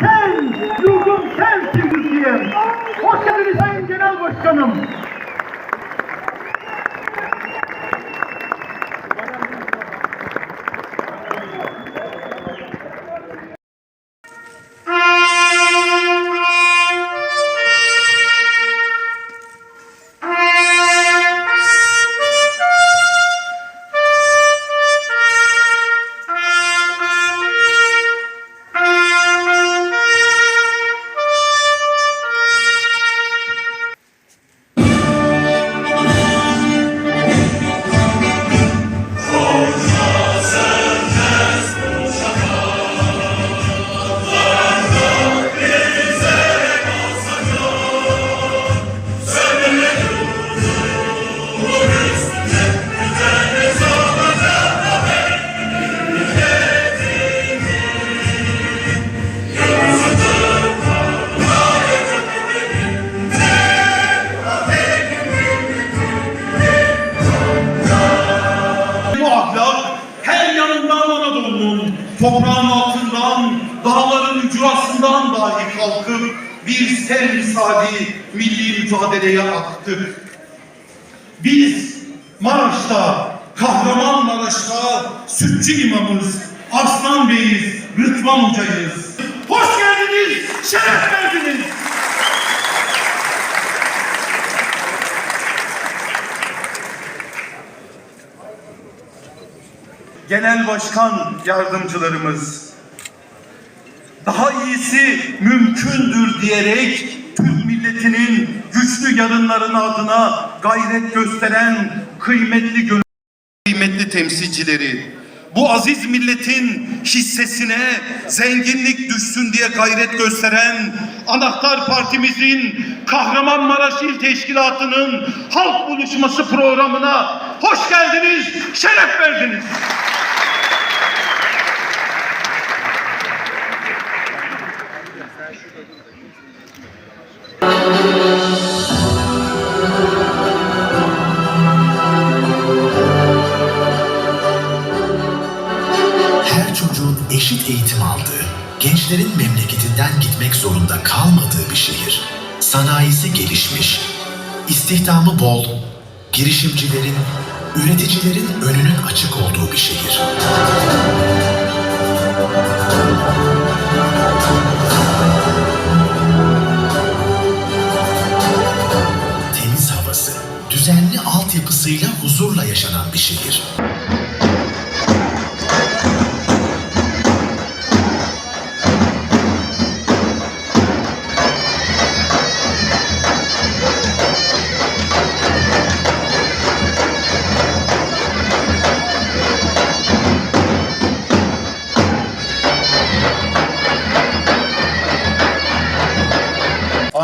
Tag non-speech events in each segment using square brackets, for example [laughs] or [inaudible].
Hey! Mücadeleye aktık. Biz Maraş'ta, Kahramanmaraş'ta sütçü imamız, Arslan Bey'iz, Rıdvan Hoca'yız. Hoş geldiniz, şeref verdiniz. genel başkan yardımcılarımız daha iyisi mümkündür diyerek Türk milletinin güçlü yarınların adına gayret gösteren kıymetli kıymetli temsilcileri bu aziz milletin hissesine zenginlik düşsün diye gayret gösteren Anahtar Partimizin Kahramanmaraş İl Teşkilatı'nın halk buluşması programına hoş geldiniz, şeref verdiniz. Gençlerin memleketinden gitmek zorunda kalmadığı bir şehir. Sanayisi gelişmiş, istihdamı bol, girişimcilerin, üreticilerin önünün açık olduğu bir şehir. Temiz havası, düzenli altyapısıyla huzurla yaşanan bir şehir.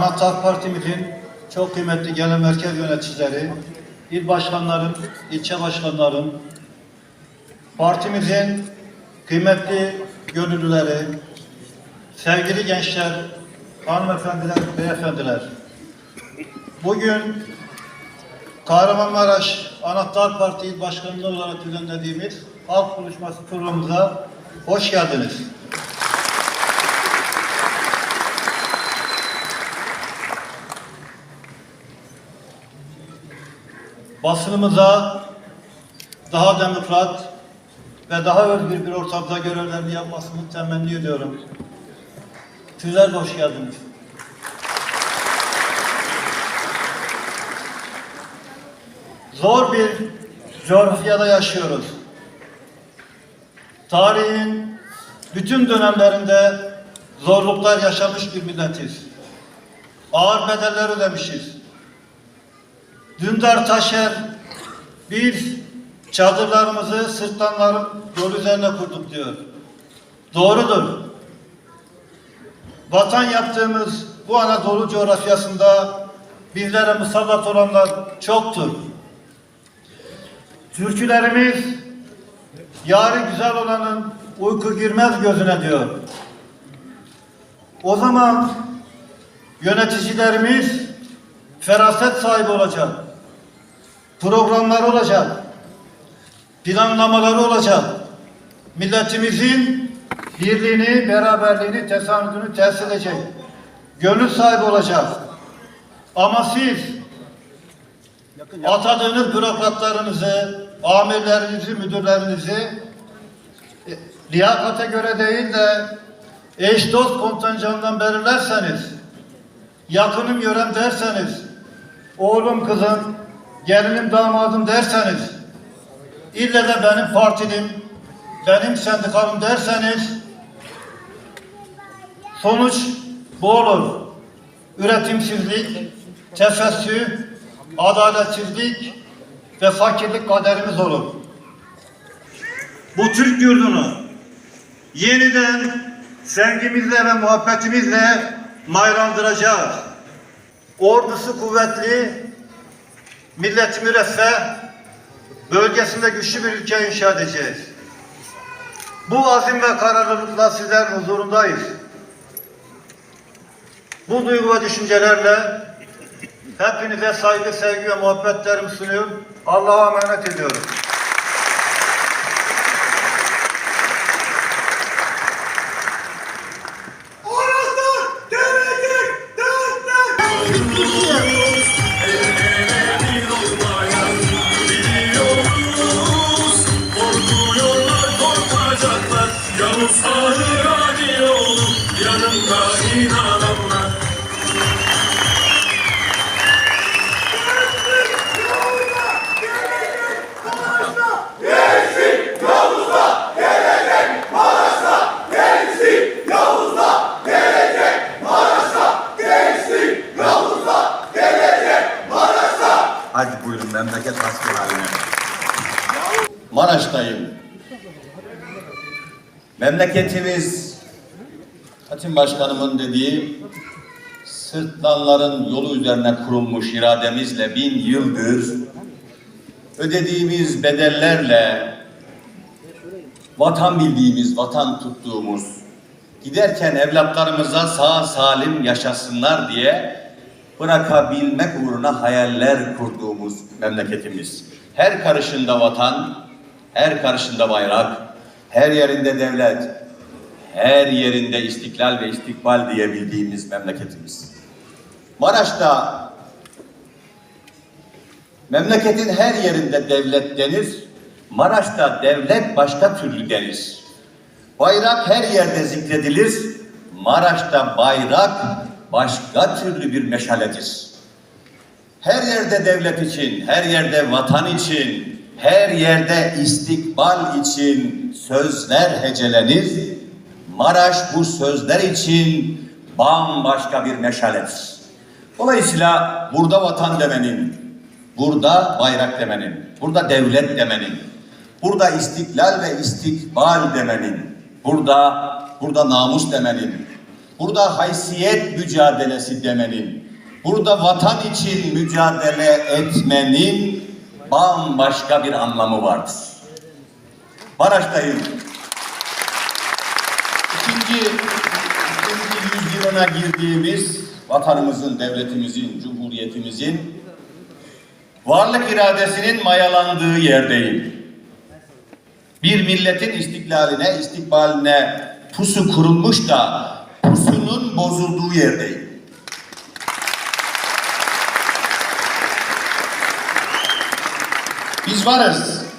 Anahtar Partimizin çok kıymetli genel merkez yöneticileri, il başkanlarım, ilçe başkanlarım, partimizin kıymetli gönüllüleri, sevgili gençler, hanımefendiler, beyefendiler. Bugün Kahramanmaraş Anahtar Parti İl Başkanlığı olarak düzenlediğimiz halk buluşması programımıza hoş geldiniz. Basınımıza daha demokrat ve daha özgür bir ortamda görevlerini yapmasını temenni ediyorum. Sizler de hoş geldiniz. Zor bir coğrafyada yaşıyoruz. Tarihin bütün dönemlerinde zorluklar yaşamış bir milletiz. Ağır bedeller ödemişiz. Dündar Taşer, biz çadırlarımızı sırtlanların yol üzerine kurduk diyor. Doğrudur. Vatan yaptığımız bu Anadolu coğrafyasında bizlere musallat olanlar çoktur. Türkülerimiz yarı güzel olanın uyku girmez gözüne diyor. O zaman yöneticilerimiz feraset sahibi olacak. Programları olacak. Planlamaları olacak. Milletimizin birliğini, beraberliğini, tesanüdünü tesis edecek. Gönül sahibi olacak. Ama siz atadığınız bürokratlarınızı, amirlerinizi, müdürlerinizi e, liyakate göre değil de eş dost kontenjanından belirlerseniz, yakınım yörem derseniz, oğlum kızım, gelinim damadım derseniz, ille de benim partilim, benim sendikalım derseniz, sonuç bu olur. Üretimsizlik, tefessü, adaletsizlik ve fakirlik kaderimiz olur. Bu Türk yurdunu yeniden sevgimizle ve muhabbetimizle maylandıracağız. Ordusu kuvvetli, milleti müreffeh, bölgesinde güçlü bir ülke inşa edeceğiz. Bu azim ve kararlılıkla sizlerin huzurundayız. Bu duygu ve düşüncelerle hepinize saygı, sevgi ve muhabbetlerimi sunuyorum. Allah'a emanet ediyorum. Yavuz ağır hadi oğlum Yanımda inananlar Hadi buyurun memleket hasbinaline. Maraş'tayım. Memleketimiz Hatim Başkanımın dediği sırtlanların yolu üzerine kurulmuş irademizle bin yıldır ödediğimiz bedellerle vatan bildiğimiz, vatan tuttuğumuz giderken evlatlarımıza sağ salim yaşasınlar diye bırakabilmek uğruna hayaller kurduğumuz memleketimiz. Her karışında vatan, her karışında bayrak, her yerinde devlet, her yerinde istiklal ve istikbal diyebildiğimiz memleketimiz. Maraş'ta memleketin her yerinde devlet denir, Maraş'ta devlet başka türlü denir. Bayrak her yerde zikredilir, Maraş'ta bayrak başka türlü bir meşaledir. Her yerde devlet için, her yerde vatan için, her yerde istikbal için sözler hecelenir. Maraş bu sözler için bambaşka bir meşaledir. Dolayısıyla burada vatan demenin, burada bayrak demenin, burada devlet demenin, burada istiklal ve istikbal demenin, burada burada namus demenin, burada haysiyet mücadelesi demenin, burada vatan için mücadele etmenin bambaşka bir anlamı vardır. Maraş'tayım. İkinci, ikinci yüzyılına girdiğimiz vatanımızın, devletimizin, cumhuriyetimizin varlık iradesinin mayalandığı yerdeyim. Bir milletin istiklaline, istikbaline pusu kurulmuş da pusunun bozulduğu yerdeyim. Biz varız.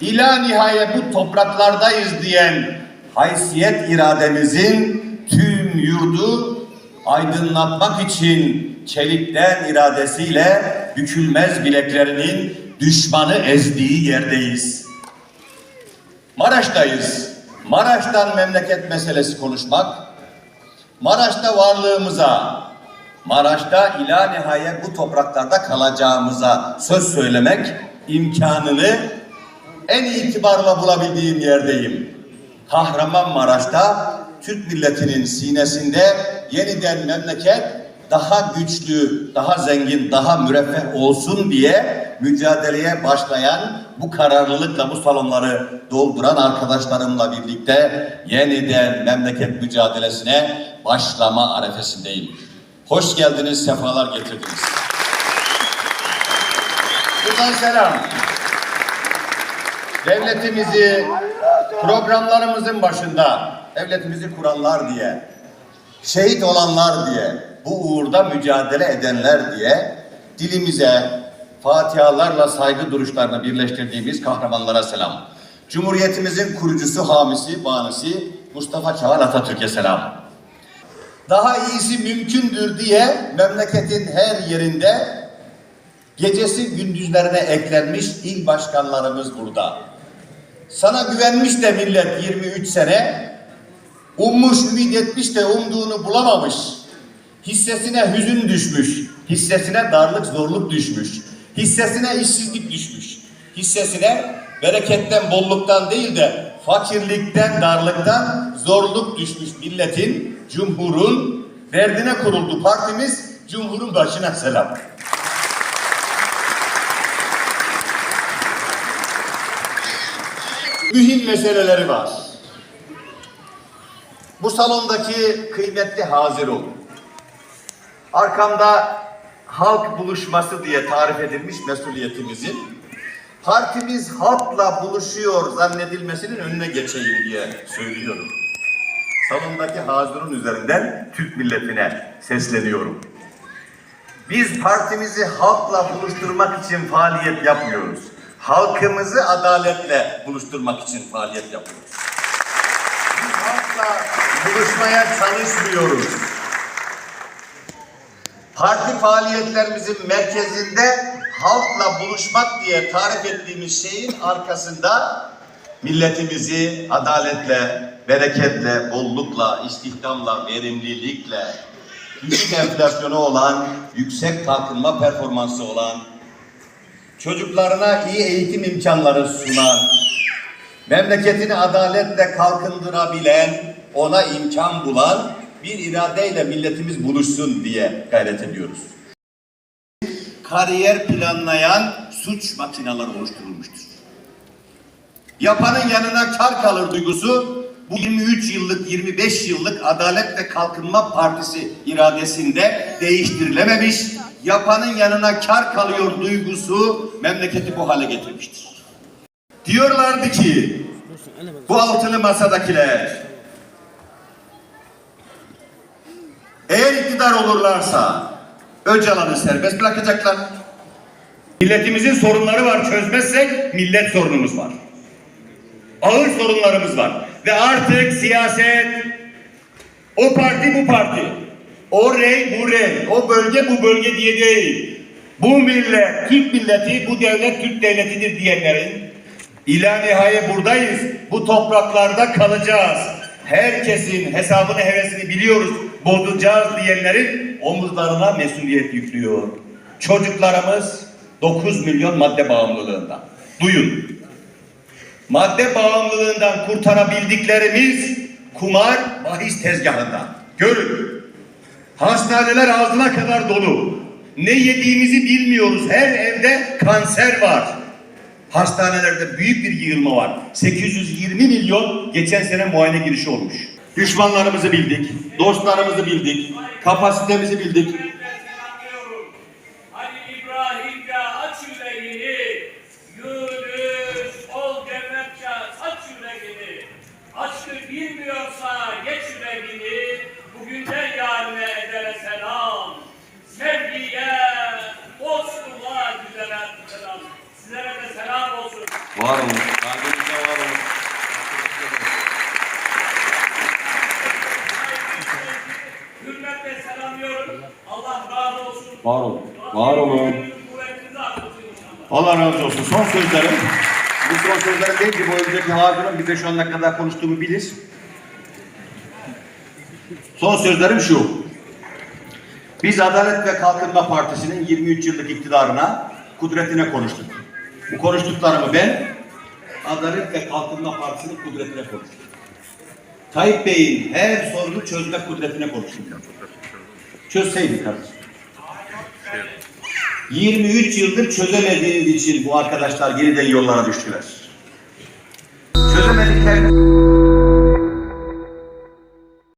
İla nihayet bu topraklardayız diyen haysiyet irademizin tüm yurdu aydınlatmak için çelikten iradesiyle bükülmez bileklerinin düşmanı ezdiği yerdeyiz. Maraş'tayız. Maraş'tan memleket meselesi konuşmak, Maraş'ta varlığımıza, Maraş'ta ila nihayet bu topraklarda kalacağımıza söz söylemek imkanını en itibarla bulabildiğim yerdeyim. Kahramanmaraş'ta Türk milletinin sinesinde yeniden memleket daha güçlü, daha zengin, daha müreffeh olsun diye mücadeleye başlayan bu kararlılıkla bu salonları dolduran arkadaşlarımla birlikte yeniden memleket mücadelesine başlama arefesindeyim. Hoş geldiniz, sefalar getirdiniz. Buradan selam. Devletimizi programlarımızın başında devletimizi kuranlar diye, şehit olanlar diye, bu uğurda mücadele edenler diye dilimize fatihalarla saygı duruşlarını birleştirdiğimiz kahramanlara selam. Cumhuriyetimizin kurucusu, hamisi, banisi Mustafa Kemal Atatürk'e selam. Daha iyisi mümkündür diye memleketin her yerinde gecesi gündüzlerine eklenmiş il başkanlarımız burada. Sana güvenmiş de millet 23 sene, ummuş, ümit etmiş de umduğunu bulamamış. Hissesine hüzün düşmüş, hissesine darlık, zorluk düşmüş, hissesine işsizlik düşmüş, hissesine bereketten, bolluktan değil de fakirlikten, darlıktan zorluk düşmüş milletin, cumhurun derdine kuruldu partimiz, cumhurun başına selam. Mühim meseleleri var. Bu salondaki kıymetli hazır olun. Arkamda halk buluşması diye tarif edilmiş mesuliyetimizin partimiz halkla buluşuyor zannedilmesinin önüne geçeyim diye söylüyorum. Salondaki hazırın üzerinden Türk milletine sesleniyorum. Biz partimizi halkla buluşturmak için faaliyet yapmıyoruz. Halkımızı adaletle buluşturmak için faaliyet yapıyoruz. Biz halkla buluşmaya çalışmıyoruz. Parti faaliyetlerimizin merkezinde halkla buluşmak diye tarif ettiğimiz şeyin arkasında milletimizi adaletle, bereketle, bollukla, istihdamla, verimlilikle, düşük [laughs] enflasyonu olan, yüksek kalkınma performansı olan, çocuklarına iyi eğitim imkanları sunan, memleketini adaletle kalkındırabilen, ona imkan bulan bir iradeyle milletimiz buluşsun diye gayret ediyoruz. Kariyer planlayan suç makineleri oluşturulmuştur. Yapanın yanına kar kalır duygusu bu 23 yıllık 25 yıllık Adalet ve Kalkınma Partisi iradesinde değiştirilememiş. Yapanın yanına kar kalıyor duygusu memleketi bu hale getirmiştir. Diyorlardı ki bu altılı masadakiler eğer iktidar olurlarsa Öcalan'ı serbest bırakacaklar. Milletimizin sorunları var çözmezsek millet sorunumuz var ağır sorunlarımız var. Ve artık siyaset o parti bu parti, o rey bu rey, o bölge bu bölge diye değil. Bu millet, Türk milleti, bu devlet Türk devletidir diyenlerin ila nihayet buradayız. Bu topraklarda kalacağız. Herkesin hesabını hevesini biliyoruz. Bozacağız diyenlerin omuzlarına mesuliyet yüklüyor. Çocuklarımız 9 milyon madde bağımlılığında. Duyun. Madde bağımlılığından kurtarabildiklerimiz kumar, bahis tezgahında. Görün. Hastaneler ağzına kadar dolu. Ne yediğimizi bilmiyoruz. Her evde kanser var. Hastanelerde büyük bir yığılma var. 820 milyon geçen sene muayene girişi olmuş. Düşmanlarımızı bildik, dostlarımızı bildik, kapasitemizi bildik. Var olun. Kalbinizde var olun. Hürmetle selamlıyorum. Allah razı olsun. Var olun. Var olun. Allah razı olsun. Son sözlerim. Bu son sözlerim değil ki bu önceki Harun'un bir 5-10 dakika daha konuştuğumu bilir. Son sözlerim şu. Biz Adalet ve Kalkınma Partisi'nin 23 yıllık iktidarına, kudretine konuştuk. Bu konuştuklarımı ben Adalet ve Kalkınma Partisi'nin kudretine konuştum. Tayyip Bey'in her sorunu çözme kudretine konuştum. Çözseydik kardeşim. 23 yıldır çözemediğiniz için bu arkadaşlar yeniden yollara düştüler. Çözemediklerini